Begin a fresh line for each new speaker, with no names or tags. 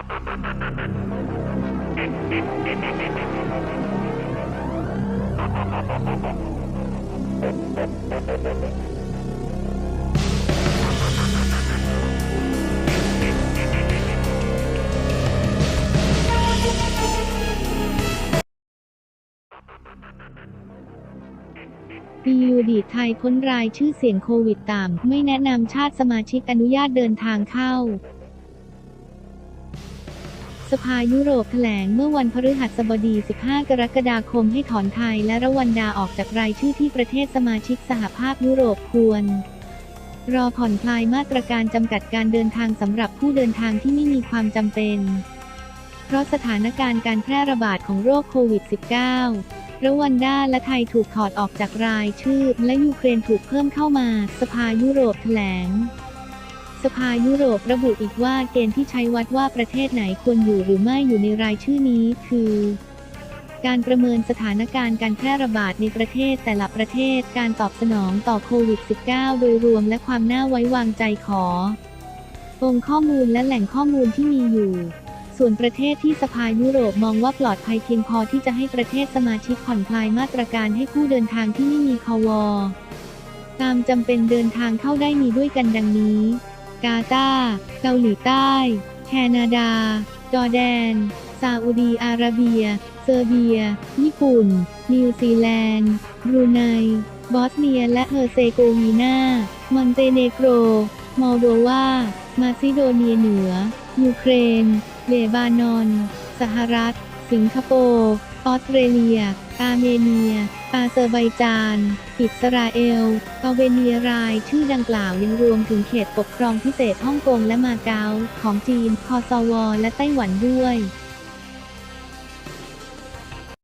EU ดีไทยพ้นรายชื่อเสี่ยงโควิดต่ำไม่แนะนำชาติสมาชิกอนุญาตเดินทางเข้า สภายุโรปแถลงเมื่อวันพฤหัสบดี 15 กรกฎาคมให้ถอนไทยและรวันดาออกจากรายชื่อที่ประเทศสมาชิกสหภาพยุโรปควร รอผ่อนคลายมาตรการจำกัดการเดินทางสำหรับผู้เดินทางที่ไม่มีความจำเป็น เพราะสถานการณ์การแพร่ระบาดของโรคโควิด -19 รวันดาและไทยถูกถอดออกจากรายชื่อ และยูเครนถูกเพิ่มเข้ามา สภายุโรปแถลง สภายุโรประบุอีกว่าเกณฑ์ที่ใช้วัดว่าประเทศไหนควรอยู่หรือไม่อยู่ในรายชื่อนี้คือการประเมินสถานการณ์การแพร่ระบาดในประเทศแต่ละประเทศ การตอบสนองต่อโควิด -19 โดยรวมและความน่าไว้วางใจขอ องค์ข้อมูลและแหล่งข้อมูลที่มีอยู่ ส่วนประเทศที่สภายุโรปมองว่าปลอดภัยเพียงพอที่จะให้ประเทศสมาชิกผ่อนคลายมาตรการให้ผู้เดินทางที่ไม่มีคอวอตามจำเป็นเดินทางเข้าได้มีด้วยกันดังนี้ กาตาร์เกาหลีใต้ แคนาดา จอร์แดน ซาอุดีอาระเบีย เซอร์เบีย ญี่ปุ่น นิวซีแลนด์บรูไน บอสเนียและเฮอร์เซโกวีนา มอนเตเนโกร มอลโดวา มาซิโดเนียเหนือ ยูเครน เลบานอน สหรัฐ สิงคโปร์ ออสเตรเลีย อาร์เมเนีย อาเซอร์ไบจาน อิสราเอลอัลเวเนียราย ชื่อดังกล่าวยังรวมถึงเขตปกครองพิเศษฮ่องกงและมาเก๊าของจีน คอสวและไต้หวันด้วย